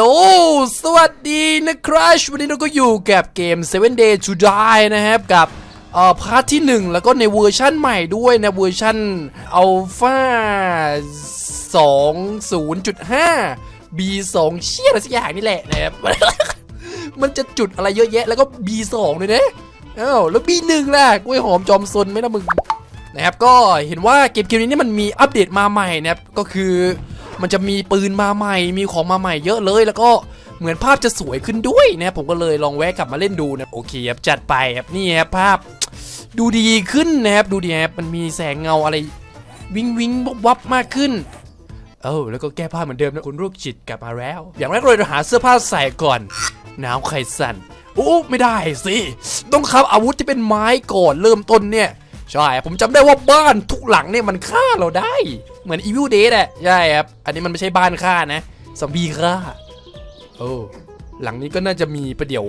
โอ้สวัสดีนะครับวันนี้เราก็อยู่กับเกม 7 Day to Die นะครับ กับเอ่อพาร์ทที่ 1 แล้วก็ในเวอร์ชั่นใหม่ด้วยนะเวอร์ชั่น Alpha 2.0.5 B2 เชี่ยอะไรสักอย่างนี่แหละนะครับ มันจะจุดอะไรเยอะแยะแล้วก็ B2 เลยนะเอ้าแล้ว B1 ล่ะกล้วยหอมจอมซนไหม่ะมึงนะครับก็เห็นว่าเกมเกมนี้นี่มันมีอัปเดตมาใหม่นะครับก็คือ มันจะมีปืนมาใหม่ มีของมาใหม่เยอะเลย แล้วก็เหมือนภาพจะสวยขึ้นด้วยนะผมก็เลยลองแวะกลับมาเล่นดูนะโอเคครับจัดไปครับนี่ครับภาพ ดูดีขึ้นนะครับดูดีครับมันมีแสงเงาอะไรวิงวิงวับวับมากขึ้นเออแล้วก็แก้ผ้าเหมือนเดิมนะคุณโรคจิตกลับมาแล้ว อย่างแรกเลยเราหาเสื้อผ้าใส่ก่อนหนาวไข่สั่นโอ้ไม่ได้สิต้องคับอาวุธที่เป็นไม้ก่อนเริ่มต้นเนี่ยใช่ผมจำได้ว่าบ้านทุกหลังเนี่ยมันฆ่าเราได้ เหมือน Evil Dead อะใช่ครับ อันนี้มันไม่ใช่บ้านฆ่านะซอมบี้ฆ่าโอ้หลังนี้ก็น่าจะมีประเดี๋ยว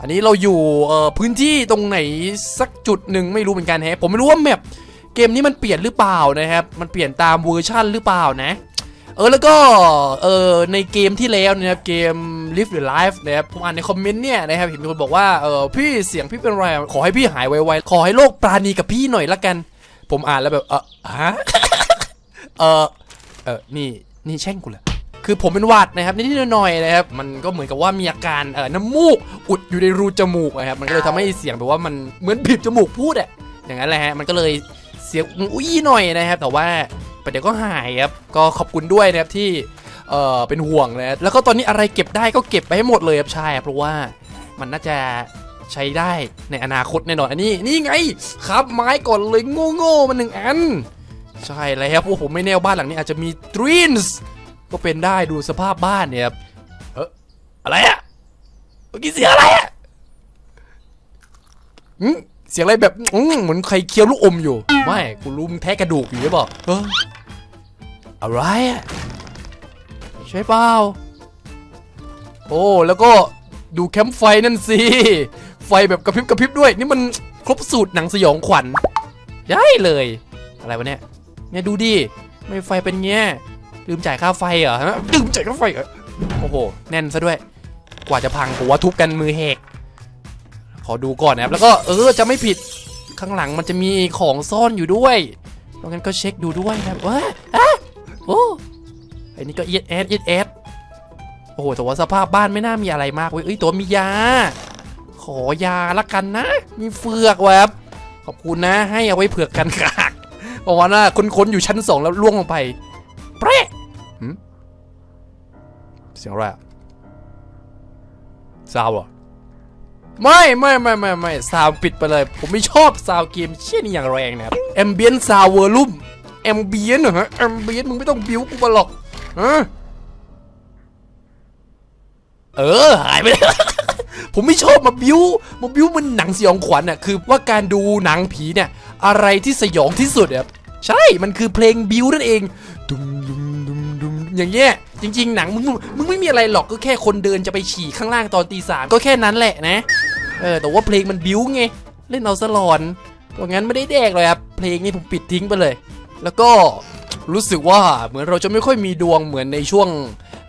อันนี้เราอยู่เอ่อพื้นที่ตรงไหนสักจุดหนึ่งไม่รู้เหมือนกันแฮะผมไม่รู้ว่าแมปเกมนี้มันเปลี่ยนหรือเปล่านะครับ มันเปลี่ยนตามเวอร์ชั่นหรือเปล่านะ เออแล้วก็เออในเกมที่แล้วนะครับเกม Live the Life นะครับผมอ่านในคอมเมนต์เนี่ยนะครับเห็นมีคนบอกว่าเออพี่เสียงพี่เป็นไรขอให้พี่หายไวๆขอให้โลกปราณีกับพี่หน่อยละกัน ผมอ่านแล้วแบบเออฮะ เออเออนี่นี่แช่งกูเหรอคือผมเป็นหวัดนะครับนิดๆหน่อยๆนะครับมันก็เหมือนกับว่ามีอาการเออน้ำมูกอุดอยู่ในรูจมูกนะครับมันก็เลยทำให้เสียงแบบว่ามันเหมือนบีบจมูกพูดอะอย่างนั้นแหละฮะมันก็เลยเสียงอุ้ยหน่อยนะครับ แต่ว่าประเดี๋ยวก็หายครับก็ขอบคุณด้วยนะครับที่เออเป็นห่วงนะแล้วก็ตอนนี้อะไรเก็บได้ก็เก็บไปให้หมดเลยครับใช่เพราะว่ามันน่าจะใช้ได้ในอนาคตแน่นอนอันนี้นี่ไงครับไม้ก่อนเลยโง่ๆมันหนึ่งอัน ใช่แล้วครับโอ้ผมไม่แน่วบ้านหลังนี้อาจจะมีทรีนส์ก็เป็นได้ดูสภาพบ้านเนี่ยครับเอออะไรอะเมื่อกี้เสียงอะไรอะอืมเสียงอะไรแบบอืมเหมือนใครเคี้ยวลูกอมอยู่ ไม่กูรู้มึงแทะกระดูกอยู่หรือเปล่าเอออะไรอะใช่เปล่าโอ้แล้วก็ดูแคมป์ไฟนั่นสิไฟแบบกระพริบกระพริบด้วย นี่มันครบสูตรหนังสยองขวัญได้เลย อะไรวะเนี่ย เนี่ยดูดิไม่ไฟเป็นเงี้ยลืมจ่ายค่าไฟเหรอฮะลืมจ่ายค่าไฟเหรอโอ้โห แน่นซะด้วย กว่าจะพังผมว่าทุบกันมือแหกขอดูก่อนนะครับแล้วก็เออจะไม่ผิดข้างหลังมันจะมีของซ่อนอยู่ด้วยเพราะงั้นก็เช็คดูด้วยนะครับว้าอะโอ้ไอ้นี่ก็เอียดแอดเอียดแอดโอ้โหแต่ว่าสภาพบ้านไม่น่ามีอะไรมากเว้ยเอ้ยตัวมียา ขอยาละกันนะ มีเฟือกแวบขอบคุณนะให้เอาไว้เผือกกันขา กเพราะว่าน่าค้นๆอยู่ชั้นสองแล้วล่วงลงไปเปะหืมเสียงอะไรอะซาวอะไม่ไม่ไม่ไม่ไม่ซาวปิดไปเลย ผมไม่ชอบซาวเกมเชี่ยนี่อย่างแรงนะครับแอมเบียนซาวเวอร์ลุ่มแอมเบียนเหรอฮะแอมเบียนมึงไม่ต้องบิ้วกูมาหรอกฮะเออหายไปเลย ผมไม่ชอบมาบิ้วมาบิ้วมันหนังสยองขวัญอะคือว่าการดูหนังผีเนี่ย อะไรที่สยองที่สุดครับใช่มันคือเพลงบิวนั่นเองดุมดุมดุมดุมอย่างเงี้ยจริง ๆ หนังมึงมึงไม่มีอะไรหรอกก็แค่คนเดินจะไปฉี่ข้างล่างตอนตีสามก็แค่นั้นแหละนะเออแต่ว่าเพลงมันบิวไงเล่นเอาซะหลอนเพราะงั้นไม่ได้แดกเลยครับเพลงนี้ผมปิดทิ้งไปเลย แล้วก็รู้สึกว่าเหมือนเราจะไม่ค่อยมีดวงเหมือนในช่วง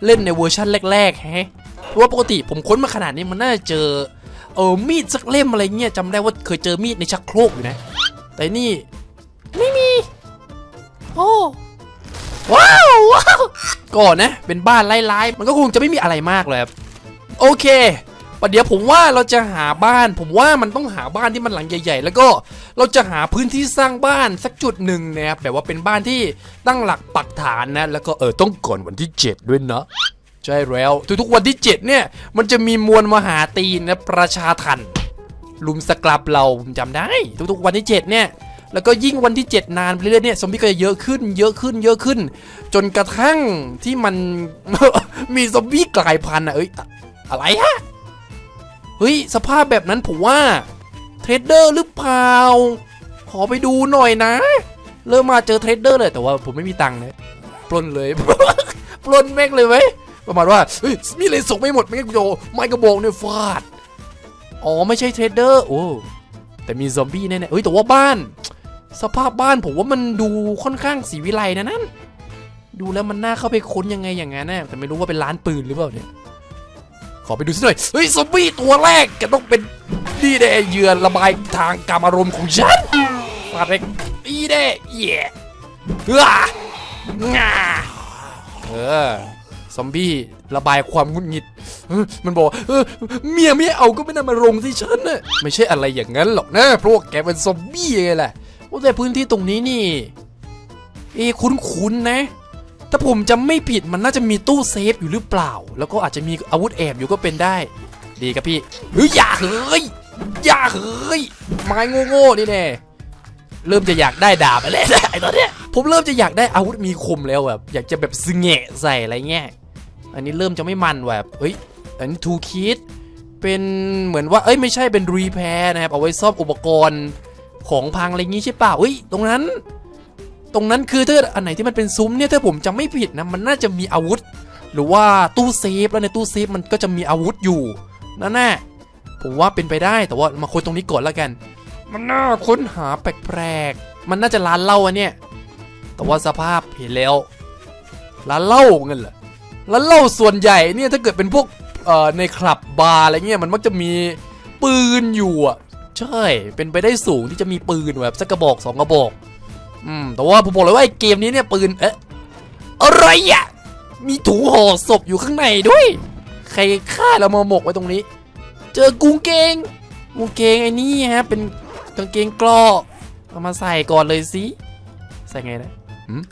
เล่นในเวอร์ชั่นแรกๆแฮะ ราะว่าปกติผมค้นมาขนาดนี้มันน่าจะเจอเออมีดสักเล่มอะไรเงี้ยจำได้ว่าเคยเจอมีดในชักโครกอยู่นะ แต่นี่ ไม่มี โอ้ว้าวว้าวก่อนนะ เป็นบ้านไร้ๆมันก็คงจะไม่มีอะไรมากเลยครับโอเคประเดี๋ยวผมว่าเราจะหาบ้าน ผมว่ามันต้องหาบ้านที่มันหลังใหญ่ ๆ แล้วก็เราจะหาพื้นที่สร้างบ้านสักจุดหนึ่งนะครับแบบว่าเป็นบ้านที่ตั้งหลักปักฐานนะ แล้วก็เออต้องก่อนวันที่ 7 ด้วยนะ ใช่แล้ว ทุกๆวันที่ 7 เนี่ย มันจะมีมวลมหาตีนนะประชาทันลุมสกลับเราผมจำได้ ทุกๆวันที่ 7 เนี่ยแล้วก็ยิ่งวันที่ 7 นานไปเรื่อยๆเนี่ยซอมบี้ก็จะเยอะขึ้น เยอะขึ้น เยอะขึ้น จนกระทั่งที่มันมีซอมบี้กลายพันธุ์อะเอ้ยอะไรฮะเฮ้ยสภาพแบบนั้นผมว่าเทรดเดอร์หรือเปล่า ขอไปดูหน่อยนะ เริ่มมาเจอเทรดเดอร์เลยแต่ว่าผมไม่มีตังค์นะปล้นเลยปล้นแม่งเลยไหม ประมาณว่าเฮ้ยมีเลยส่งไม่หมดไม่งั้นกูจะเอาไม้กระบอกเนี่ยฟาดอ๋อไม่ใช่เทรดเดอร์โอ้แต่มีซอมบี้แน่ๆเฮ้ยแต่ว่าบ้าน สภาพบ้านผมว่ามันดูค่อนข้างสีวิไลนะนั่นดูแล้วมันน่าเข้าไปค้นยังไงอย่างนั้นนะแต่ไม่รู้ว่าเป็นร้านปืนหรือเปล่าเนี่ยขอไปดูสักหน่อยเฮ้ยซอมบี้ตัวแรกจะต้องเป็นนี่แน่เหยื่อระบายทางการอารมณ์ของฉันฟาดเล็กนี่แน่เย่เฮ้องาเออ ซอมบี้ระบายความงุดหงิด มันบอกเออเมียไม่เอาก็ไม่น่ามาลงที่ฉันน่ะไม่ใช่อะไรอย่างนั้นหรอกนะเพราะว่าแกเป็นซอมบี้ไงแหละว่าแต่พื้นที่ตรงนี้นี่ เอคุ้นๆนะ ถ้าผมจำไม่ผิดมันน่าจะมีตู้เซฟอยู่หรือเปล่า แล้วก็อาจจะมีอาวุธแอบอยู่ก็เป็นได้ ดีครับพี่เฮ้ยอย่าเฮ้ยอย่าเฮ้ยไม้โง่ๆนี่แน่เริ่มจะอยากได้ดาบอะไรได้ตอนเนี้ยผมเริ่มจะอยากได้อาวุธมีคมแล้วแบบอยากจะแบบสงแงะใส่อะไรเงี้ย อันนี้เริ่มจะไม่มันแบบเฮ้ย อันนี้ทูคิดเป็นเหมือนว่า เอ้ยไม่ใช่เป็นรีแพร์นะครับ เอาไว้ซ่อมอุปกรณ์ของพังอะไรงี้ใช่เปล่าเฮ้ย ตรงนั้น ตรงนั้นคือถ้าอันไหนที่มันเป็นซุ้มเนี่ยถ้าผมจำไม่ผิดนะ มันน่าจะมีอาวุธ หรือว่าตู้เซฟแล้วในตู้เซฟมันก็จะมีอาวุธอยู่นั่นแน่ผมว่าเป็นไปได้แต่ว่ามาค้นตรงนี้ก่อนแล้วกัน มันน่าค้นหาแปลกๆมันน่าจะร้านเหล้าอะเนี่ยแต่ว่าสภาพเห็นแล้วร้านเหล้าเงินเหรอ ร้านเหล้าส่วนใหญ่เนี่ยถ้าเกิดเป็นพวกในคลับบาร์อะไรเงี้ยมันมักจะมีปืนอยู่อะใช่ เป็นไปได้สูงที่จะมีปืนแบบสักกระบอกสองกระบอกอืมแต่ว่าผมบอกเลยว่าไอ้เกมนี้เนี่ยปืนเอ๊ะอะไรอะมีถุงห่อศพอยู่ข้างในด้วย ใครฆ่าเรามาหมกไว้ตรงนี้ เจอกุงเกงกุงเกงไอ้นี่ฮะเป็นกางเกงกล้อเอามาใส่ก่อนเลยสิใส่ไงนะหืม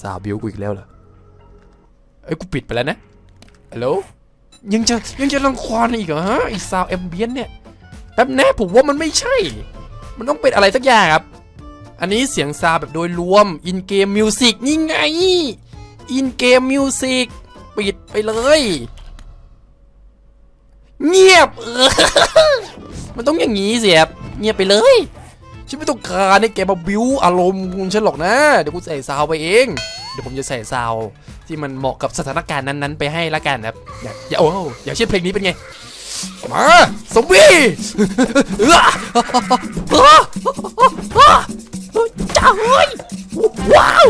สาวบิวกูอีกแล้วเหรอเอ้ยกูปิดไปแล้วนะฮัลโหลยังจะยังจะรังควานอีกเหรอฮะไอ้ซาวแอมเบียนเนี่ยแป๊บแน่ผมว่ามันไม่ใช่ มันต้องเป็นอะไรสักอย่างครับ อันนี้เสียงซาวแบบโดยรวมอินเกมมิวสิกนี่ไงอินเกมมิวสิกปิดไปเลยเงียบ มันต้องอย่างนี้สิครับเงียบไปเลย ฉันไม่ต้องการให้แกมาบิ้วอารมณ์ของฉันหรอกนะ เดี๋ยวกูใส่ซาวไปเอง เดี๋ยวผมจะใส่ซาวที่มันเหมาะกับสถานการณ์นั้นๆ ไปให้ละกันครับ อย่าอย่าโอ้อย่างเช่นเพลงนี้เป็นไง มาซอมบี้จ้าเฮ้ยว้าว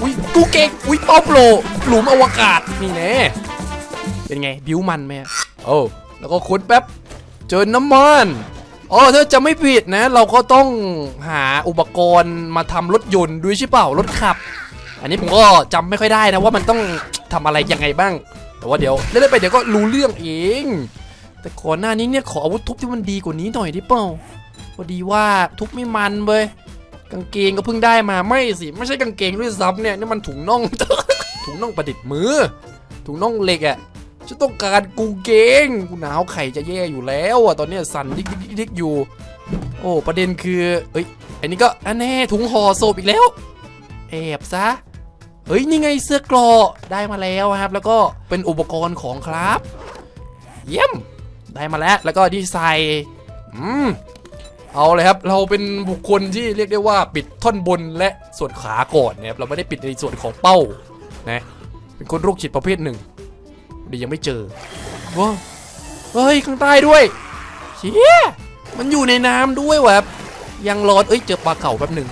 อุ้ยกูเก่งอุ้ยเป้าโปรหลุมอวกาศนี่แน่เป็นไง บิ้วมันไหมโอ้แล้วก็ค้นแป๊บ เจอน้ำมัน อ๋อถ้าจะไม่ผิดนะ เราก็ต้องหาอุปกรณ์มาทำรถยนต์ด้วยใช่เปล่ารถขับ อันนี้ผมก็จำไม่ค่อยได้นะว่ามันต้องทำอะไรยังไงบ้าง แต่ว่าเดี๋ยวเล่นๆไปเดี๋ยวก็รู้เรื่องเอง แต่ก่อนหน้านี้เนี่ยขออาวุธทุบที่มันดีกว่านี้หน่อยไดิเปล่าพอดีว่าทุบไม่มันเว้ยกางเกงก็เพิ่งได้มาไม่สิไม่ใช่กางเกงด้วยซ้ำเนี่ยนี่มันถุงน่อง ถุงน่องประดิษฐ์มือ ถุงน่องเหล็กอะ่ะ ฉันต้องการกูเกงกูหนาวไข่จะแย่อยู่แล้วอะตอนเนี้ยสั่นดิกดิกดิกดิกอยู่ โอ้ประเด็นคือเอ้ยอันนี้ก็อันแน่ถุงห่อศพอีกแล้วแอบซะเฮ้ยนี่ไงเสื้อกราะได้มาแล้วครับ แล้วก็เป็นอุปกรณ์ของครับ เยี่ยมได้มาแล้วแล้วก็ที่ใส่อืมเอาเลยครับ เราเป็นบุคคลที่เรียกได้ว่าปิดท่อนบนและส่วนขาก่อนนะครับเราไม่ได้ปิดในส่วนของเป้านะเป็นคนโรคจิตประเภทหนึ่ง ดียังไม่เจอว้าเฮ้ยข้างใต้ด้วยเชี่ยมันอยู่ในน้ำด้วยวะครับยังรอดเอ้ยเจอปลาเข่าแป๊บหนึ่ง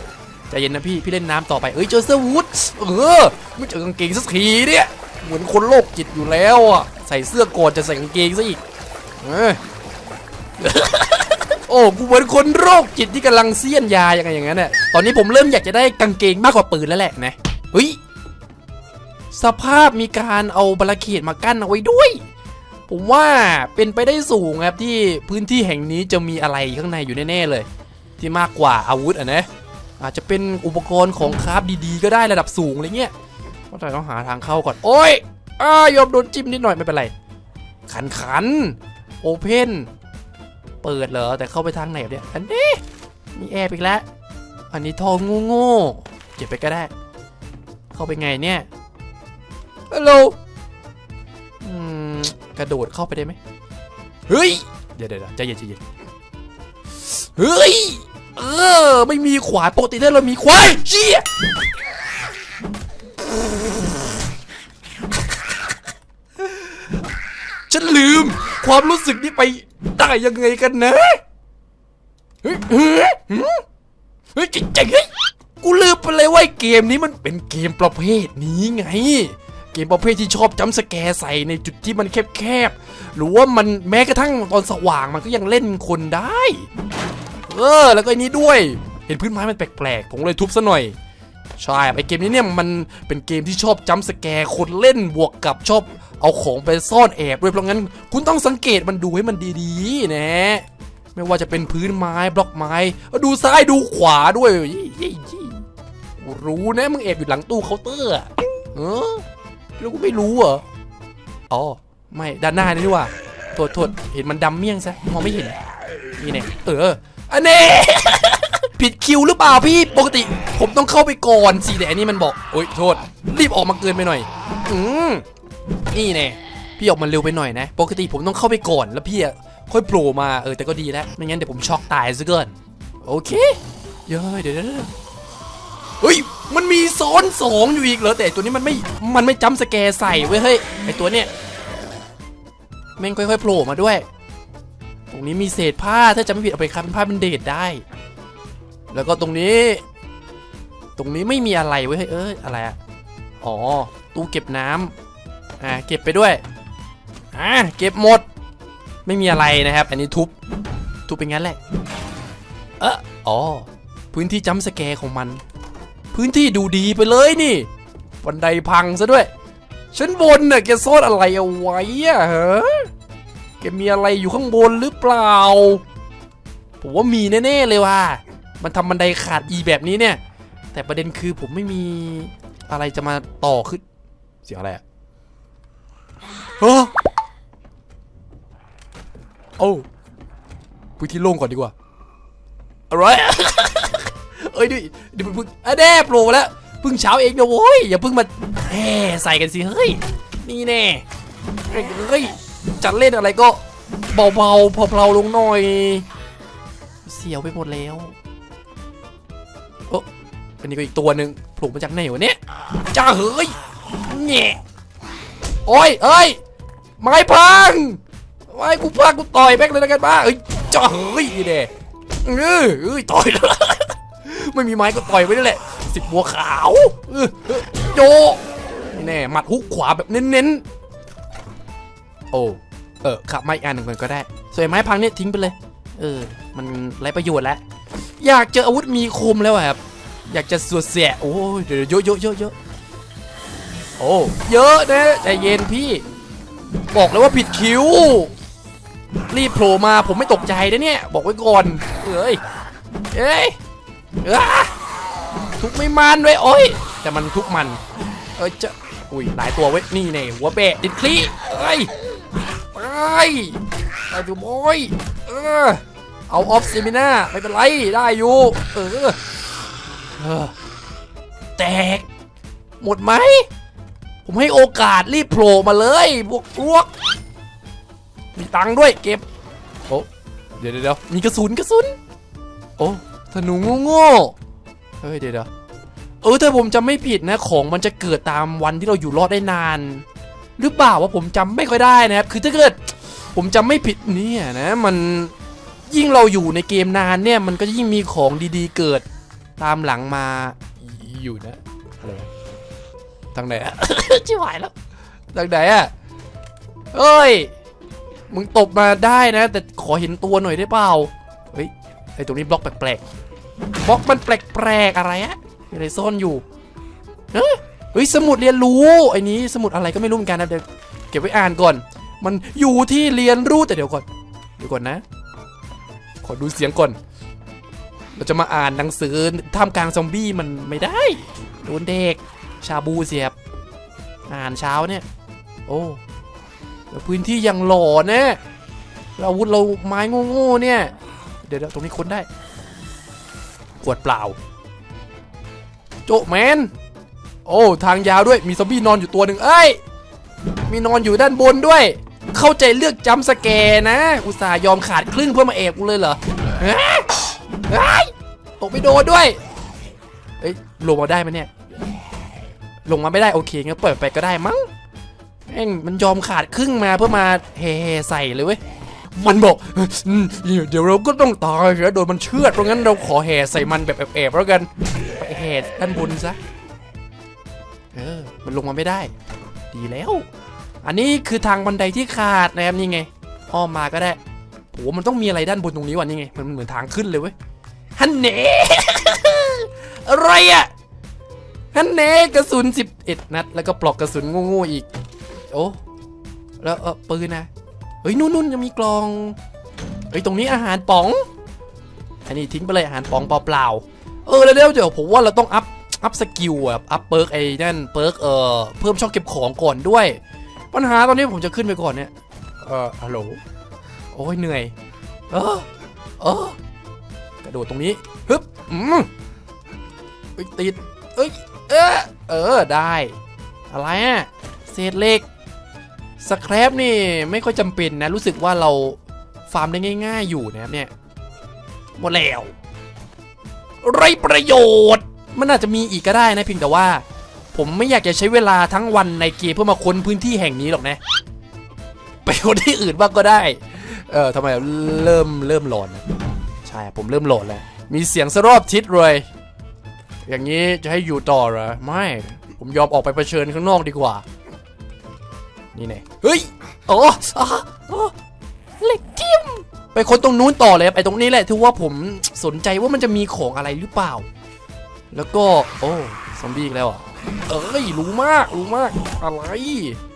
ใจเย็นนะพี่พี่เล่นน้ำต่อไปเอ้ยเจอเสื้อวูดเออไม่เจอกางเกงสักทีเนี่ยเหมือนคนโรคจิตอยู่แล้วอะใส่เสื้อก่อนจะใส่กางเกงซะอีกเอ้ยโอ้กูเหมือนคนโรคจิตที่กำลังเสี้ยนยาอย่างไงอย่างนั้นน่ะตอนนี้ผมเริ่มอยากจะได้กางเกงมากกว่าปืนแล้วแหละนะเฮ้ย สภาพมีการเอาบาราเขตมากั้นเอาไว้ด้วย ผมว่าเป็นไปได้สูงครับที่พื้นที่แห่งนี้จะมีอะไรข้างในอยู่แน่ๆเลย ที่มากกว่าอาวุธอะนะอาจจะเป็นอุปกรณ์ของคราฟดีๆ ก็ได้ระดับสูงอะไรเงี้ยก็แต่ต้องหาทางเข้าก่อน โอ้ยอ้ายอมโดนจิ้มนิดหน่อยไม่เป็นไร ขันขันโอเพนเปิดเหรอแต่เข้าไปทางไหนเนี่ยอันนี้มีแอร์อีกแล้ว อันนี้ทองงูโง่ๆเก็บไปก็ได้ เข้าไปไงเนี่ย ฮัลโหลกระโดดเข้าไปได้ไหมเฮ้ย เดี๋ยวเดี๋ยวใจเย็นใจเย็นเฮ้ย เออ ไม่มีขวานปกติถ้เรามีควายเชี่ยฉันลืมความรู้สึกนี้ไปได้ยังไงกันนะ เฮ้ย เฮ้ย เฮ้ยจริงเฮ้ย กูลืมไปเลยว่าเกมนี้มันเป็นเกมประเภทนี้ไง เกมประเภทที่ชอบจัมสแกร์ใส่ในจุดที่มันแคบๆ หรือว่ามันแม้กระทั่งตอนสว่างมันก็ยังเล่นคนได้ เออ แล้วก็อันนี้ด้วย เห็นพื้นไม้มันแปลกๆ ผมเลยทุบซะหน่อย ใช่ไอเกมนี้เนี่ยมันเป็นเกมที่ชอบจัมสแกร์คนเล่นบวกกับชอบเอาของไปซ่อนแอบด้วยเพราะงั้น คุณต้องสังเกตมันดูให้มันดีๆ นะไม่ว่าจะเป็นพื้นไม้บล็อกไม้ ดูซ้ายดูขวาด้วย รู้นะมึงแอบอยู่หลังตู้เคาน์เตอร์เออ แล้วกูไม่รู้เหรอ อ๋อ ไม่ ด้านหน้านี่ดีกว่าโทษโทษเห็นมันดำเมี่ยงซะ มองไม่เห็น นี่เนี่ยเออ อันนี้ผิดคิวหรือเปล่าพี่ ปกติ ผมต้องเข้าไปก่อนสิแต่อันนี้มันบอก โอ๊ย โทษ รีบออกมาเกินไปหน่อย อืมนี่แน่พี่ออกมาเร็วไปหน่อยนะ ปกติผมต้องเข้าไปก่อนแล้วพี่อะค่อยโผล่มา เออ แต่ก็ดีแล้ว ไม่งั้นเดี๋ยวผมช็อกตายซะเกิน โอเค เย้ยเดี๋ยว เฮ้ย มันมีซ้อนสองอยู่อีกเหรอแต่ตัวนี้มันไม่ มันไม่จำสแกร์ใส่เว้ยเฮ้ยไอตัวเนี้ยแม่งค่อยๆโผล่มาด้วย ตรงนี้มีเศษผ้าถ้าจะไม่ผิดเอาไปคัดเป็นผ้าเป็นเดทได้ แล้วก็ตรงนี้ ตรงนี้ไม่มีอะไรเว้ยเฮ้ยเอ้ยอะไรอะอ๋อตู้เก็บน้ำอ่าเก็บไปด้วยอ่าเก็บหมด ไม่มีอะไรนะครับ อันนี้ทุบทุบเป็นงั้นแหละเอออ๋อพื้นที่จัมสแกร์ของมัน พื้นที่ดูดีไปเลยนี่ บันไดพังซะด้วย ชั้นบนน่ะแกซ่อนอะไรเอาไว้อะเหรอแกมีอะไรอยู่ข้างบนหรือเปล่า ผมว่ามีแน่ๆเลยว่ะ มันทำบันไดขาดอีแบบนี้เนี่ย แต่ประเด็นคือผมไม่มีอะไรจะมาต่อขึ้น เสียงอะไรอะเฮ้อโอ้พื้นที่โล่งก่อนดีกว่าอะไร เอ้ยดิเดี๋ยวเพิ่งอะแน่โผล่มาแล้วเพิ่งเช้าเองนะโว้ยอย่าเพิ่งมาแหมใส่กันสิเฮ้ยนี่แน่เฮ้ยจะเล่นอะไรก็เบาๆเพลาๆลงหน่อย เสียวไปหมดแล้วโอ้อันนี้ก็อีกตัวหนึ่งโผล่มาจากไหนวะเนี่ยจ้าเฮ้ยแง่โอ้ยเอ้ยไม้พังไม้กูพังกูต่อยแบกเลยแล้วกันบ้าเอ้ยจ้าเฮ้ยนี่เด้เออเอ้ยต่อยเลย ไม่มีไม้ก็ต่อยไปนั่นแหละสิบบัวขาวโยนี่แน่หมัดฮุกขวาแบบเน้นๆโอ้เออขับไม้อันหนึ่งก่อนก็ได้ส่วนไม้พังเนี่ยทิ้งไปเลย เออ มันไรประโยชน์แล้วอยากเจออาวุธมีคมแล้วอะครับ อยากจะสวดเสียโอ้ยเดี๋ยวเยอะเยอะเยอะเยอะโอ้เยอะนะใจเย็นพี่ บอกเลยว่าผิดคิวรีบโผล่มาผมไม่ตกใจนะเนี่ย บอกไว้ก่อน เอ้ย เอ้ย ทุกไม่มันเว้ยโอ้ยแต่มันทุกมัน เอ้ยจะอุ้ยหลายตัวเว้ยนี่เนี่ยหัวเบะติดคลีเอ้ยไปไปดูบอยเออเอาออฟซิมิน่าไม่เป็นไรได้อยู่เออเออแตก หมดไหม ผมให้โอกาสรีบโผล่มาเลยพวกพวกมีตังค์ด้วยเก็บโอ้เดี๋ยวเดี๋ยวมีกระสุนกระสุนโอ้ ธนูโง่โง่ๆเฮ้ยเดี๋ยวเดี๋ยวเออถ้าผมจำไม่ผิดนะของมันจะเกิดตามวันที่เราอยู่รอดได้นาน หรือเปล่าว่าผมจำไม่ค่อยได้นะครับ คือถ้าเกิด ผมจำไม่ผิดเนี่ยนะ มันยิ่งเราอยู่ในเกมนานเนี่ย มันก็ยิ่งมีของดีๆเกิดตามหลังมาอยู่นะอะไรวะทางไหนอะชิบหายแล้วทางไหนอะเอ้ย มึงตบมาได้นะ แต่ขอเห็นตัวหน่อยได้เปล่า เฮ้ยไอตรงนี้บล็อกแปลกๆ บล็อกมันแปลกๆอะไรอะมีอะไรซ่อนอยู่เฮ้ยสมุดเรียนรู้ไอ้นี้สมุดอะไรก็ไม่รู้เหมือนกันนะเดี๋ยวเก็บไว้อ่านก่อน มันอยู่ที่เรียนรู้แต่เดี๋ยวก่อนเดี๋ยวก่อนนะ ขอดูเสียงก่อน เราจะมาอ่านหนังสือท่ามกลางซอมบี้มันไม่ได้โดนเด็ก ชาบูเสียบ อ่านเช้าเนี่ย โอ้แล้วพื้นที่ยังหล่อนะแล้วอาวุธเราไม้โง่ๆเนี่ย เดี๋ยวตรงนี้ค้นได้ ขวดเปล่า โจแมน โอ้ ทางยาวด้วยมีซอมบี้นอนอยู่ตัวหนึ่งเอ้ย มีนอนอยู่ด้านบนด้วย เข้าใจเลือกจัมสแกนะ อุตส่าห์ยอมขาดครึ่งเพื่อมาแอบกูเลยเหรอเฮ้ยตกไปโดนด้วย เอ้ยลงมาได้ไหมเนี่ย ลงมาไม่ได้โอเคงั้นเปิดไปก็ได้มั้งแม่งมันยอมขาดครึ่งมาเพื่อมาเฮใส่เลยเว้ย มันบอกเดี๋ยวเราก็ต้องตายแล้วโดนมันเชือดเพราะงั้นเราขอแห่ใส่มันแบบแอบๆแล้วกันไปแห่ด้านบนซะเออมันลงมาไม่ได้ ดีแล้ว อันนี้คือทางบันไดที่ขาดนะครับนี่ไงอ้อมมาก็ได้โหมันต้องมีอะไรด้านบนตรงนี้วะนี่ไงมันเหมือนทางขึ้นเลยเว้ยฮันเน่อะไรอะฮันเน่กระสุน11 นัด แล้วก็ปลอกกระสุนง่ๆอีก โอ้แล้วเออปืนนะ เฮ้ย นู่นๆยังมีกล่อง เฮ้ย ตรงนี้อาหารป๋อง อันนี้ทิ้งไปเลยอาหารป๋องเปล่าๆ เออ แล้วเดี๋ยวเดี๋ยวผมว่าเราต้องอัพ อัพสกิลอะอัพเปิร์กไอ้นั่นเปิร์กเอ่อ เพิ่มช่องเก็บของก่อนด้วย ปัญหาตอนนี้ผมจะขึ้นไปก่อนเนี่ย เออฮัลโหล โอ้ยเหนื่อย เออ เออกระโดดตรงนี้ฮึบอืมติด เอ้ย เออ เออ ได้ อะไรอะเศษเหล็ก สแครปนี่ไม่ค่อยจำเป็นนะ รู้สึกว่าเราฟาร์มได้ง่าย ๆ อยู่นะครับเนี่ยหมดแล้วไรประโยชน์ มันอาจจะมีอีกก็ได้นะเพียงแต่ว่า ผมไม่อยากจะใช้เวลาทั้งวันในเกมเพื่อมาค้นพื้นที่แห่งนี้หรอกนะไปคนที่อื่นบ้างก็ได้ เออทำไมเริ่มเริ่มหลอนนะใช่ผมเริ่มหลอนแล้วมีเสียงสรอบทิศเลยอย่างนี้จะให้อยู่ต่อเหรอไม่ ผมยอมออกไปเผชิญข้างนอกดีกว่า นี่ไงเฮ้ยอ๋ออ๋ออ๋อเหล็กทิ่มไปคนตรงนู้นต่อเลยครับไอ้ตรงนี้แหละที่ว่าผมสนใจว่ามันจะมีของอะไรหรือเปล่า แล้วก็โอ้ซอมบี้อีกแล้วอะเอ้ยรู้มากรู้มากอะไร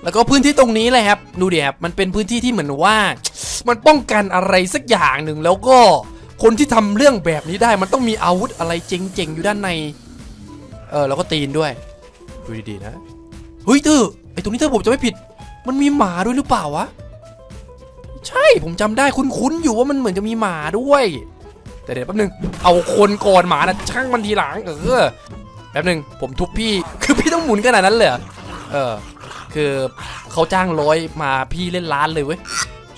แล้วก็พื้นที่ตรงนี้เลยครับ ดูดิครับมันเป็นพื้นที่ที่เหมือนว่า มันป้องกันอะไรสักอย่างหนึ่งแล้วก็คนที่ทำเรื่องแบบนี้ได้ มันต้องมีอาวุธอะไรเจ๋งๆอยู่ด้านใน เออแล้วก็ตีนด้วยดูดีๆนะเฮ้ยเธอไอตรงนี้เธอผมจะไม่ผิด มันมีหมาด้วยหรือเปล่าวะ ใช่ผมจำได้คุ้นๆอยู่ว่ามันเหมือนจะมีหมาด้วย แต่เดี๋ยวแป๊บนึง เอาคนก่อนหมานะช่างมันทีหลังเออแป๊บนึงผมทุบพี่ คือพี่ต้องหมุนขนาดนั้นเลยเออ คือเขาจ้างร้อยมาพี่เล่นล้านเลยเว้ย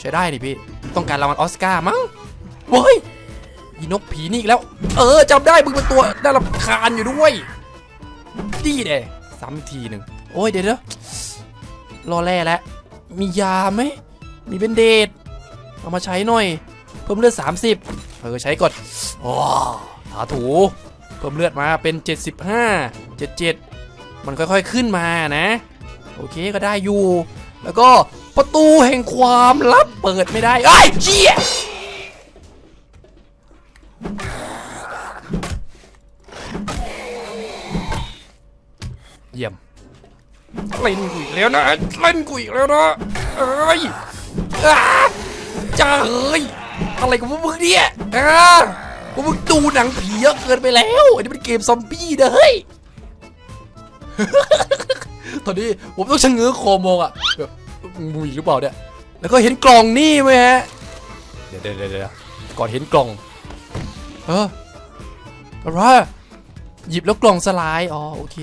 ใช้ได้ดิพี่ ต้องการรางวัลออสการ์มั้งเว้ยอีนกผีนี่อีกแล้ว เออจำได้มึงเป็นตัวน่ารำคาญอยู่ด้วยดีเด้ซ้ำทีหนึ่งโอ้ยเดี๋ยวเดี๋ยว รอแร่แล้วมียาไหมมีเบนเดดเอามาใช้หน่อย เพิ่มเลือด 30เออใช้ก่อนอ๋อถาถูเพิ่มเลือดมาเป็น 75 77 มันค่อยๆขึ้นมานะ โอเคก็ได้อยู่ แล้วก็ประตูแห่งความลับเปิดไม่ได้ไอ้เชี่ยเยี่ยม เล่นกูอีกแล้วนะเล่นกูอีกแล้วนะเอ้ยอาจ้าเฮ้ยอะไรกับพวกมึงเนี่ยอ่าพวกมึงดูหนังผีเยอะเกินไปแล้วอันนี้เป็นเกมซอมบี้นะเฮ้ยตอนนี้ผมต้องชะเง้อคอมองอะแบบมุยหรือเปล่าเนี่ยแล้วก็เห็นกล่องนี่ไหมฮะเดี๋ยวเดี๋ยวเดี๋ยวก่อนเห็นกล่อง เอออะไรหยิบแล้วกล่องสลาย อ๋อ โอเค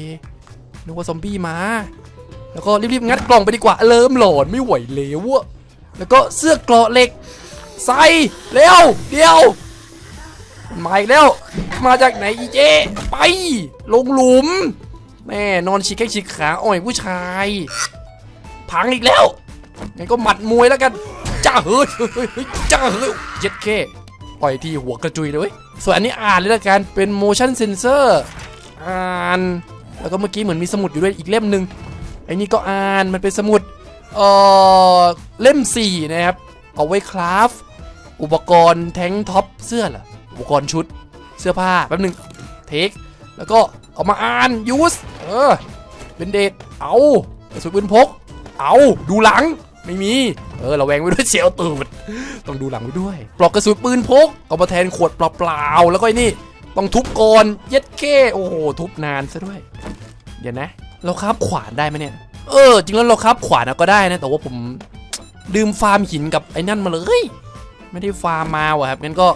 นึกว่าซอมบี้มา แล้วก็รีบๆงัดกล่องไปดีกว่าเริ่มหลอนไม่ไหวแล้วอะแล้วก็เสื้อเกราะเหล็กใส่เร็วเดี๋ยวมาอีกแล้ว มาจากไหนอีเจไป ลงหลุม แม่นอนฉีกแข้งฉีกขาอ่อยผู้ชาย พังอีกแล้วงั้นก็หมัดมวยแล้วกันจ้าเฮ้ยเฮ้ยเฮ้ยเจ้าเฮ้ยเย็ดเคอ่อยที่หัวกระจุยเลยเว้ยส่วนอันนี้อ่านเลยละกันเป็น motion sensor อ่าน แล้วก็เมื่อกี้เหมือนมีสมุดอยู่ด้วยอีกเล่มหนึ่ง ไอ้นี่ก็อ่านมันเป็นสมุดเอ่อเล่ม 4 นะครับ เอาไว้คราฟ อุปกรณ์แท้งท็อปเสื้อเหรออุปกรณ์ชุดเสื้อผ้าแป๊บหนึงเทค แล้วก็เอามาอ่านยูสเออเป็นเดทเอากระสุนปืนพก เอาดูหลังไม่มี เออระแวงไว้ด้วยเสียวตูดต้องดูหลังไว้ด้วย ปลอกกระสุนปืนพกเอามาแทนขวดเปล่าๆแล้วก็ไอ้นี่ต้องทุบก่อนเย็ดเก้โอ้โหทุบนานซะด้วย เดี๋ยวนะ เราคาบขวานได้ไหมเนี่ย เออ จริงแล้วเราคาบขวานก็ได้นะ แต่ว่าผมลืมฟาร์มหินกับไอ้นั่นมาเลย ไม่ได้ฟาร์มมาว่ะครับ งั้นก็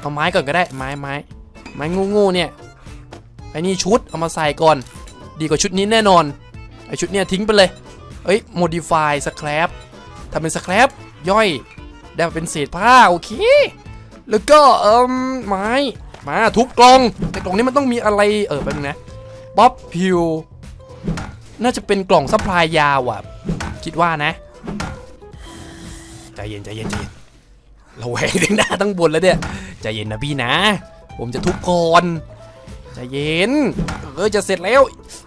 เอาไม้ก่อนก็ได้ ไม้ไม้ไม้งูๆเนี่ยไอ้นี่ชุดเอามาใส่ก่อน ดีกว่าชุดนี้แน่นอน ไอชุดเนี้ยทิ้งไปเลย เอ้ย modify scrap ทำเป็น scrap ย่อย ได้มาเป็นเศษผ้าโอเค แล้วก็เอิมไม้ มาทุบกล่อง แต่กล่องนี้มันต้องมีอะไร เออแป๊บนึงนะป๊อปพิว น่าจะเป็นกล่องซัพพลายยาวอะ คิดว่านะ ใจเย็นใจเย็นใจเย็นเราแหวงถึงหน้าตั้งบนแล้วเนี่ย ใจเย็นนะพี่นะ ผมจะทุบก่อน ใจเย็น เออจะเสร็จแล้ว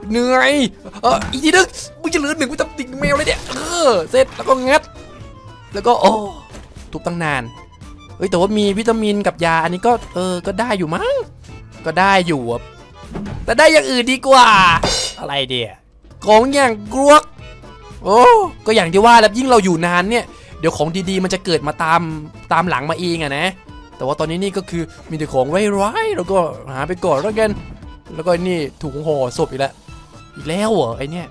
เหนื่อย เอออีกทีนึงอุ๊ยจะเหลือหนึ่งกูจะติ่งแมวเลยเนี่ย เออ เสร็จแล้วก็งัด แล้วก็โอ้ทุบตั้งนาน เฮ้ยแต่ว่ามีวิตามินกับยาอันนี้ก็เออ ก็ได้อยู่มั้ง ก็ได้อยู่อะ แต่ได้อย่างอื่นดีกว่า อะไรเดียของอย่างกรวก โอ้ก็อย่างที่ว่าแล้วยิ่งเราอยู่นานเนี่ย เดี๋ยวของดีๆ มันจะเกิดมาตามตามหลังมาเองอะนะ แต่ว่าตอนนี้นี่ก็คือมีแต่ของร้ายๆแล้วก็หาไปก่อนแล้วกัน แล้วก็นี่ถุงห่อศพอีกแล้วอีกแล้วเหรอไอเนี่ย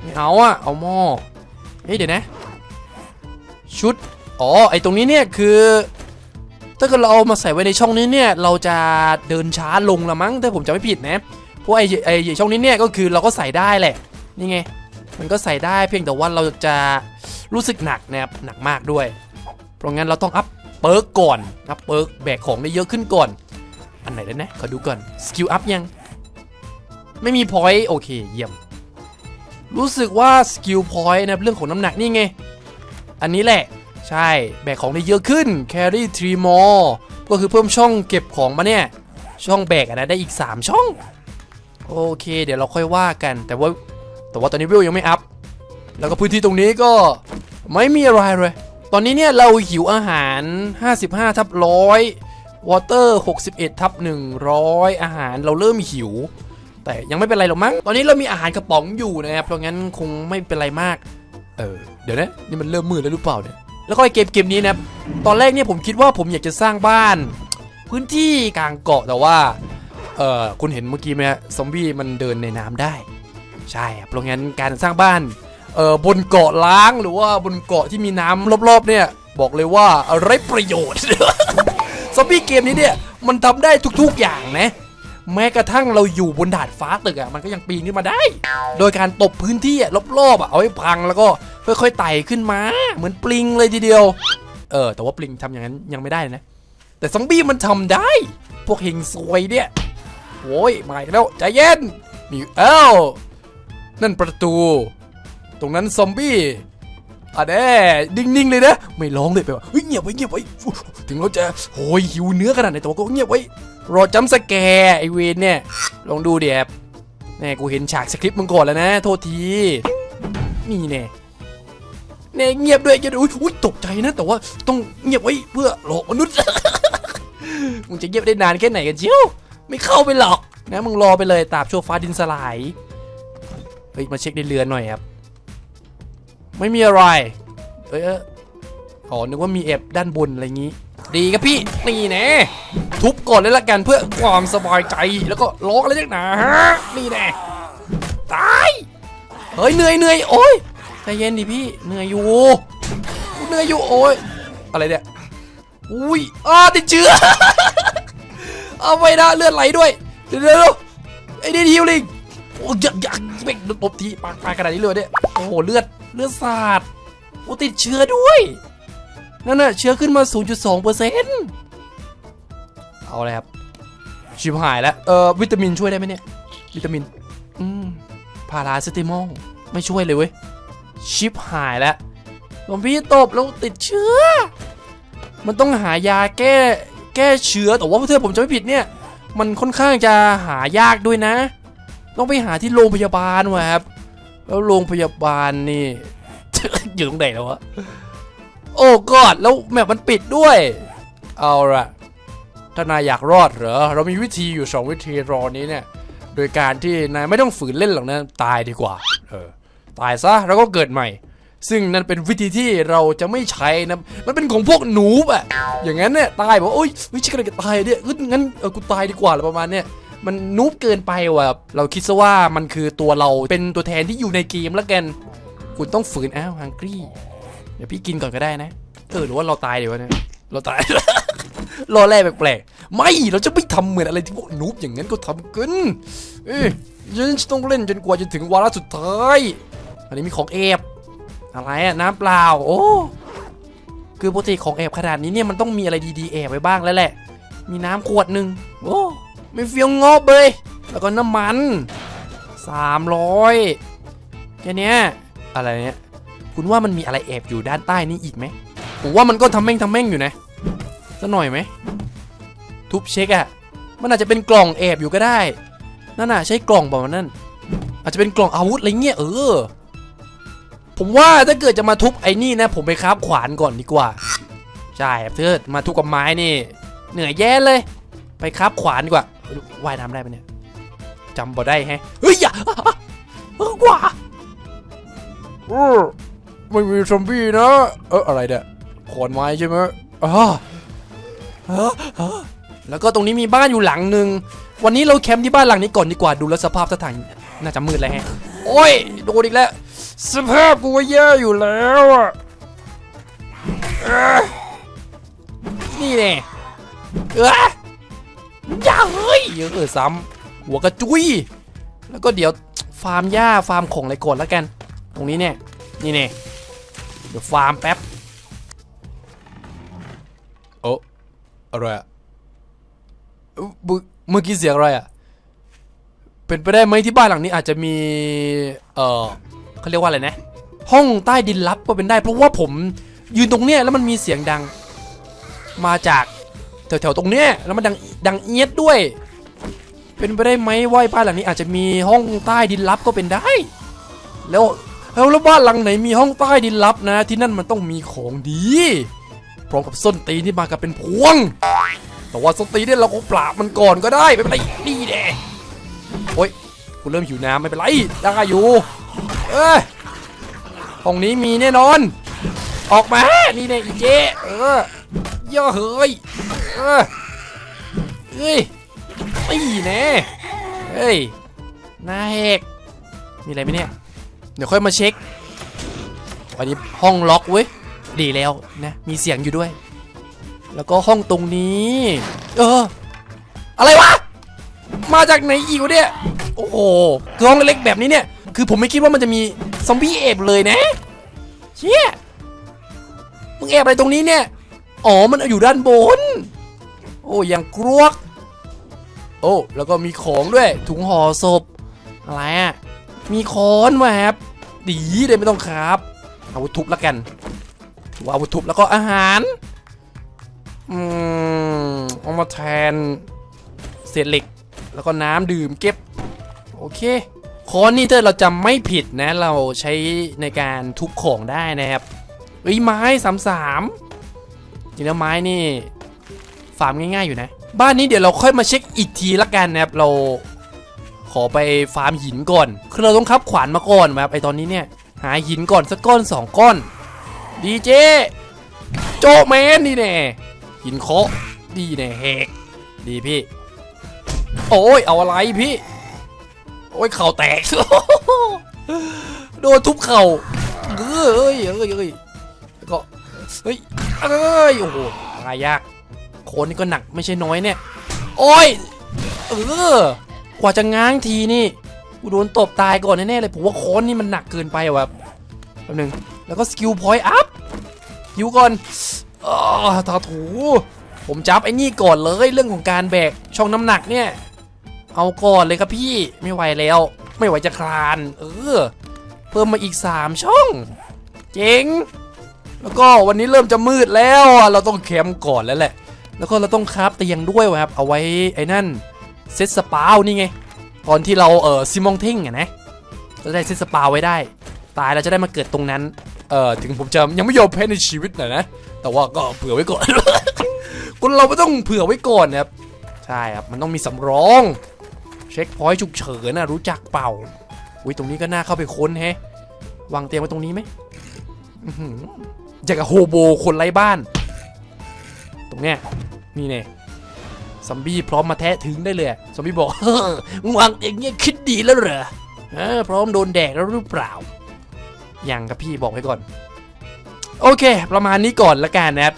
ไม่เอาอะเอาหม้อเฮ้ยเดี๋ยวนะ ชุด อ๋อไอตรงนี้เนี่ยคือ ถ้าเกิดเราเอามาใส่ไว้ในช่องนี้เนี่ย เราจะเดินช้าลงละมั้งถ้าผมจะไม่ผิดนะ เพราะไอ้ไอ้ช่องนี้เนี่ยก็คือเราก็ใส่ได้แหละ นี่ไง มันก็ใส่ได้เพียงแต่ว่าเราจะรู้สึกหนักนะครับ หนักมากด้วย เพราะงั้นเราต้องอัพเปิร์กก่อน อัพเปิร์กแบกของได้เยอะขึ้นก่อน อันไหนแล้วนะ ขอดูก่อน สกิลอัพยัง ไม่มีพอยต์โอเค เยี่ยม รู้สึกว่าสกิลพอยต์นะเรื่องของน้ำหนักนี่ไง อันนี้แหละ ใช่ แบกของได้เยอะขึ้น carry three more ก็คือเพิ่มช่องเก็บของมาเนี่ย ช่องแบกนะได้อีก 3 ช่อง โอเค เดี๋ยวเราค่อยว่ากัน แต่ว่าแต่ว่าตอนนี้วิวยังไม่อัพ แล้วก็พื้นที่ตรงนี้ก็ไม่มีอะไรเลย ตอนนี้เนี่ยเราหิวอาหาร 55 ทับร้อยวอเตอร์61ทับ100 อาหารเราเริ่มหิว แต่ยังไม่เป็นไรหรอกมั้ง ตอนนี้เรามีอาหารกระป๋องอยู่นะครับ เพราะงั้นคงไม่เป็นไรมาก เออ เดี๋ยวนะ นี่มันเริ่มมืดแล้วหรือเปล่าเนี่ย แล้วก็ไอเกมเกมนี้นะตอนแรกเนี่ยผมคิดว่าผมอยากจะสร้างบ้าน พื้นที่กลางเกาะแต่ว่าเออคุณเห็นเมื่อกี้ไหมซอมบี้มันเดินในน้ำได้ ใช่ครับเพราะงั้นการสร้างบ้านเออบนเกาะล้างหรือว่าบนเกาะที่มีน้ำรอบๆเนี่ยบอกเลยว่าไร้ประโยชน์ซอมบี้เกมนี้เนี่ยมันทำได้ทุกๆอย่างนะ แม้กระทั่งเราอยู่บนดาดฟ้าตึกอะมันก็ยังปีนขึ้นมาได้ โดยการตบพื้นที่อะรอบๆอะเอาให้พังแล้วก็ค่อยๆไต่ขึ้นมา เหมือนปลิงเลยทีเดียว เออ แต่ว่าปลิงทำอย่างนั้นยังไม่ได้นะ แต่ซอมบี้มันทำได้ พวกเฮงซวยเนี่ยโว้ยมาแล้วใจเย็นมีเอ้านั่นประตู ตรงนั้นซอมบี้อะแน่นิ่งๆเลยนะ ไม่ร้องเลยไปว่าเฮ้ยเงียบไว้เงียบไว้ถึงเราจะโหยหิวเนื้อขนาดไหนแต่ว่าก็เงียบไว้ รอจัมสแกร์ไอเวนเนี่ย ลองดูเดี๋ยวแน่กูเห็นฉากสคริปต์มึงก่อนแล้วนะ โทษที นี่แน่แน่เงียบด้วยอย่าดูอุ๊ยอุ๊ยตกใจนะ แต่ว่าต้องเงียบไว้เพื่อหลอกมนุษย์ มึงจะเงียบได้นานแค่ไหนกันเชียวไม่เข้าไปหรอกนะมึงรอไปเลยตาบชั่วฟ้าดินสลาย เฮ้ย มาเช็คในเรือนหน่อยครับ ไม่มีอะไร เอ้ย อ๋อ นึกว่ามีเอฟด้านบนอะไรงี้ ดีครับพี่ นี่แน่ทุบก่อนเลยละกันเพื่อความสบายใจ แล้วก็ร้องอะไรนักหนาฮะ นี่แน่ตาย เฮ้ย เหนื่อยเหนื่อยโอ้ยใจเย็นดิพี่ เหนื่อยอยู่กูเหนื่อยอยู่โอ้ย อะไรเนี่ย อุ้ยอ้าติดเชื้อ เอาไปนะเลือดไหลด้วย เดี๋ยวไอ้นี่ฮิวลิงโอ้ยยักยักเม่งตบทีปากปากขนาดนี้เลยเนี่ย โอ้โหเลือดเลือดสาดโอ้ติดเชื้อด้วย นั่นน่ะเชื้อขึ้นมา 0.2เปอร์เซ็นต์เอาเลยครับ ชิบหายแล้ว เอ่อ วิตามินช่วยได้ไหมเนี่ย วิตามิน อืม พาราเซตามอล ไม่ช่วยเลยเว้ย ชิบหายแล้วหลวงพี่ตบแล้วติดเชื้อ มันต้องหายาแก้แก้เชื้อ แต่ว่าเพื่อนผมจะไม่ผิดเนี่ย มันค่อนข้างจะหายากด้วยนะ ต้องไปหาที่โรงพยาบาลว่ะครับ แล้วโรงพยาบาลนี่อยู่ตรงไหนแล้ววะ โอ้กอดแล้วแมปมันปิดด้วย เอาละถ้านายอยากรอดเหรอ เรามีวิธีอยู่ 2 วิธีรอนี้เนี่ย โดยการที่นายไม่ต้องฝืนเล่นหรอกนะ ตายดีกว่า เออ ตายซะแล้วก็เกิดใหม่ ซึ่งนั่นเป็นวิธีที่เราจะไม่ใช้นะ มันเป็นของพวกหนูบอะอย่างนั้นเนี่ยตายบอกโอ๊ยวิชิกำลังจะตายเนี่ยงั้นเออกูตายดีกว่าอะไรประมาณเนี้ยมันนูบเกินไปว่ะ เราคิดซะว่ามันคือตัวเราเป็นตัวแทนที่อยู่ในเกมแล้วกัน คุณต้องฝืนอ้าวฮังกี้ ดี๋ยวพี่กินก่อนก็ได้นะ เออหรือว่าเราตายเดี๋ยวนะเราตาย รอแร่แปลกๆ ไม่ เราจะไม่ทำเหมือนอะไรที่พวกนูบอย่างนั้นก็ทำกัน เอ้ยฉันต้องเล่นจนกว่าจะถึงวาระสุดท้าย อันนี้มีของแอบอะไรอะน้ำเปล่า โอ้ คือปกติของแอบขนาดนี้เนี่ยมันต้องมีอะไรดีๆแอบไว้บ้างแล้วแหละ มีน้ำขวดหนึ่งโอ้ไม่เฟี้ยวงอบเลย แล้วก็น้ำมันสามร้อยแค่นี้อะไรเนี้ย คุณว่ามันมีอะไรแอบอยู่ด้านใต้นี้อีกไหมผมว่ามันก็ทำแม่งทำแม่งอยู่นะสักหน่อยไหมทุบเช็คอะมันอาจจะเป็นกล่องแอบอยู่ก็ได้นั่นน่ะใช่กล่องเปล่านั่น อาจจะเป็นกล่องอาวุธอะไรเงี้ยเออ ผมว่าถ้าเกิดจะมาทุบไอ้นี่นะ ผมไปคราบขวานก่อนดีกว่าใช่ครับเกิดมาทุบกับไม้นี่ เหนื่อยแย่เลย ไปคราบขวานดีกว่าว่ายน้ำได้ปะเนี่ยจำบ่ได้แฮะเฮ้ยอย่าเออกว่าเออ ไม่มีซอมบี้นะ เอออะไรเนี่ยขอนไม้ใช่ไหมอ๋อแล้วก็ตรงนี้มีบ้านอยู่หลังหนึ่ง วันนี้เราแคมป์ที่บ้านหลังนี้ก่อนดีกว่าดูแลสภาพสถานน่าจะมืดแล้วแฮะ โอ้ยโดนอีกแล้ว สภาพกูแย่อยู่แล้วอะเนี่แน่เออย่าเฮ้ยเยออซ้ำหัวกระจุย แล้วก็เดี๋ยวฟาร์มหญ้าฟาร์มของอะไรก่อนแล้วกัน ตรงนี้เนี่ย นี่เนี่ย เดี๋ยวฟาร์มแป๊บ โอ้อะไรอะเมื่อเมื่อกี้เสียงอะไรอะเป็นไปได้ไหมที่บ้านหลังนี้อาจจะมี เออเขาเรียกว่าอะไรนะ ห้องใต้ดินลับก็เป็นได้ เพราะว่าผมยืนตรงเนี้ยแล้วมันมีเสียงดัง มาจากแถวๆตรงเนี้ยแล้วมันดังดังเอียดด้วย เป็นไปได้ไหมว่าบ้านหลังนี้อาจจะมีห้องใต้ดินลับก็เป็นได้ แล้ว แล้วแล้วบ้านหลังไหนมีห้องใต้ดินลับนะ ที่นั่นมันต้องมีของดี พร้อมกับส้นตีนที่มากับเป็นพวง แต่ว่าส้นตีนเนี่ยเราก็ปราบมันก่อนก็ได้ไม่เป็นไรนี่แน่โอ้ยกูเริ่มหิวน้ำไม่เป็นไรได้อยู่เอ้ยห้องนี้มีแน่นอน ออกมานี่แน่อีเจเออย่อเฮ้ยเออเฮ้ยตีแน่เฮ้ยหน้าแหกมีอะไรไหมเนี่ย เดี๋ยวค่อยมาเช็ควันนี้ห้องล็อกเว้ยดีแล้วนะมีเสียงอยู่ด้วย แล้วก็ห้องตรงนี้ เออ อะไรวะ มาจากไหนอีกเนี่ยโอ้โหคือห้องเล็กๆแบบนี้เนี่ย คือผมไม่คิดว่ามันจะมีซอมบี้เอบเลยนะเชี่ยมึงแอบอะไรตรงนี้เนี่ยอ๋อมันอยู่ด้านบน โอ้ยังกรวก โอ้แล้วก็มีของด้วยถุงห่อศพอะไรอะ มีค้อนมาครับดีเลยไม่ต้องครับอาวุธทุบแล้วกันว่าอาวุธทุบแล้วก็อาหารอืมเอามาแทนเศษเหล็ก แล้วก็น้ำดื่มเก็บ โอเคค้อนนี่ถ้าเราจำไม่ผิดนะ เราใช้ในการทุบของได้นะครับเอ้ยไม้สามสามจริงแล้วไม้นี่ฟาร์มง่ายๆอยู่นะ บ้านนี้เดี๋ยวเราค่อยมาเช็คอีกทีละกันนะครับเรา ขอไปฟาร์มหินก่อน คือเราต้องคับขวานมาก่อนแบบไอตอนนี้เนี่ย หาหินก่อนสักก้อนสองก้อน ดีเจ โจแมนนี่แน่หินเคาะดีแน่แหกดีพี่ โอ้ยเอาอะไรพี่ โอ้ยเข่าแตก โดนทุบเข่าเอ้ยเอ้ยเอ้ยเอ้ยก็เฮ้ยเอ้ยโอ้โหตายยากโคนนี่ก็หนักไม่ใช่น้อยเนี่ย โอ้ยเออ กว่าจะง้างทีนี่กูโดนตบตายก่อนแน่ๆเลยผมว่าโค้อนนี่มันหนักเกินไปว่ะแป๊บนึงแล้วก็สกิลพอยต์อัพยิวก่อนอ่าทาถู ผมจับไอ้นี่ก่อนเลยเรื่องของการแบกช่องน้ำหนักเนี่ย เอาก่อนเลยครับพี่ไม่ไหวแล้ว ไม่ไหวจะคลาน เออ เพิ่มมาอีก 3 ช่อง เจ๋ง แล้วก็วันนี้เริ่มจะมืดแล้ว เราต้องแคมก่อนแล้วแหละ แล้วก็เราต้องคราฟเตียงด้วยว่ะครับ เอาไว้ไอ้นั่น เซตสปาวนี่ไง ตอนที่เราเออซิมองเท่งอะนะเราจะได้เซตสปาวไว้ได้ ตายเราจะได้มาเกิดตรงนั้นเออถึงผมจะยังไม่ยอมแพ้ในชีวิตหน่อยนะ แต่ว่าก็เผื่อไว้ก่อนคนเราไม่ต้องเผื่อไว้ก่อนนะครับใช่ครับมันต้องมีสำรองเช็คพอยต์ฉุกเฉินนะรู้จักเป่าอุ้ยตรงนี้ก็น่าเข้าไปค้นแฮะวางเตียงไว้ตรงนี้ไหมอยางกับโฮโบคนไร้บ้าน ตรงเนี้ยนี่เนี่ย ซอมบี้พร้อมมาแทะถึงได้เลยซอมบี้บอกเฮ้อมึงวางอย่างเงี้ยคิดดีแล้วเหรอเออพร้อมโดนแดกแล้วหรือเปล่ายังครับพี่บอกไว้ก่อน โอเค ประมาณนี้ก่อนละกันนะครับ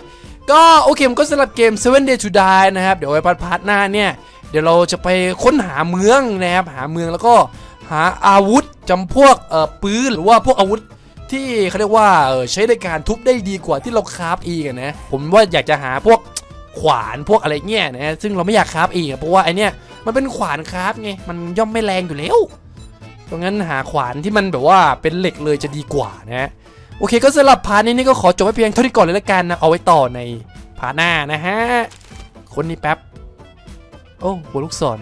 ก็โอเคมันก็สำหรับเกม Seven Day to Die นะครับ เดี๋ยวไว้พาร์ทพาร์ทหน้าเนี่ย เดี๋ยวเราจะไปค้นหาเมืองนะครับ หาเมืองแล้วก็หาอาวุธจำพวกเอ่อปืนหรือว่าพวกอาวุธที่เขาเรียกว่าเออใช้ในการทุบได้ดีกว่าที่เราคราฟเองอะนะ ผมว่าอยากจะหาพวก ขวานพวกอะไรเงี้ยนะซึ่งเราไม่อยากคราฟอีกเพราะว่าไอเนี้ยมันเป็นขวานคราฟไงมันย่อมไม่แรงอยู่แล้วตรงนั้นหาขวานที่มันแบบว่าเป็นเหล็กเลยจะดีกว่านะโอเคก็สำหรับพาร์ทนี้นี่ก็ขอจบไว้เพียงเท่านี้ก่อนเลยละกันนะเอาไว้ต่อในพาร์ทหน้านะฮะคนนี้แป๊บโอ้หัวลูกศร